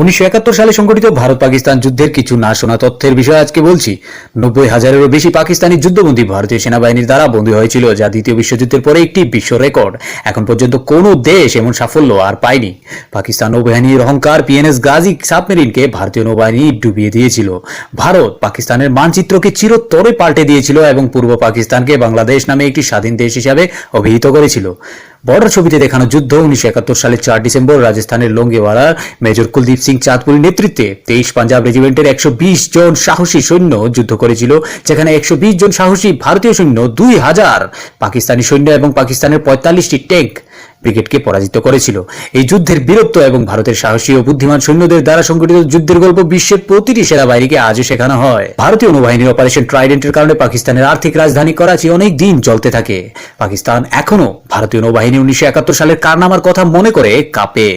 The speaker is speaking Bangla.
উনিশশো একাত্তর সালে সংঘটিত ভারত পাকিস্তান যুদ্ধের কিছু না শোনা তথ্যের বিষয়ে আজকে বলছি, নব্বই হাজারেরও বেশি পাকিস্তানি যুদ্ধবন্দী ভারতীয় সেনাবাহিনীর দ্বারা বন্দী হয়েছিল, যা দ্বিতীয় বিশ্বযুদ্ধের পরে একটি বিশ্ব রেকর্ড। এখন পর্যন্ত কোনো দেশ এমন সাফল্য আর পায়নি। পাকিস্তান নৌবাহিনীর অহংকার পিএনএস গাজী সাবমেরিনকে ভারতীয় নৌবাহিনী ডুবিয়ে দিয়েছিল। ভারত পাকিস্তানের মানচিত্রকে চিরতরে পাল্টে দিয়েছিল এবং পূর্ব পাকিস্তানকে বাংলাদেশ নামে একটি স্বাধীন দেশ হিসাবে অভিহিত করেছিল। বর্ডার ছবিতে দেখানো যুদ্ধ, উনিশশো একাত্তর সালের চার ডিসেম্বর রাজস্থানের লঙ্গেওয়ালার মেজর কুলদীপ সিং চাঁদপুরের নেতৃত্বে তেইশ পাঞ্জাব রেজিমেন্টের একশো বিশ জন সাহসী সৈন্য যুদ্ধ করেছিল, যেখানে একশো বিশ জন সাহসী ভারতীয় সৈন্য, দুই হাজার পাকিস্তানি সৈন্য এবং পাকিস্তানের পঁয়তাল্লিশটি ট্যাঙ্ক ব্রিগেডকে পরাজিত করেছিল। এই যুদ্ধের বীরত্ব এবং ভারতের সাহসী ও বুদ্ধিমান সৈন্যদের দ্বারা সংগঠিত যুদ্ধের গল্প বিশ্বের প্রতিটি সেরা বাহিনীকে আজও শেখানো হয়। ভারতীয় নৌবাহিনীর অপারেশন ট্রাইডেন্টের কারণে পাকিস্তানের আর্থিক রাজধানী করাচি অনেক দিন চলতে থাকে। পাকিস্তান এখনও ভারতীয় নৌবাহিনী উনিশশো একাত্তর সালের কারনামার কথা মনে করে কাঁপে।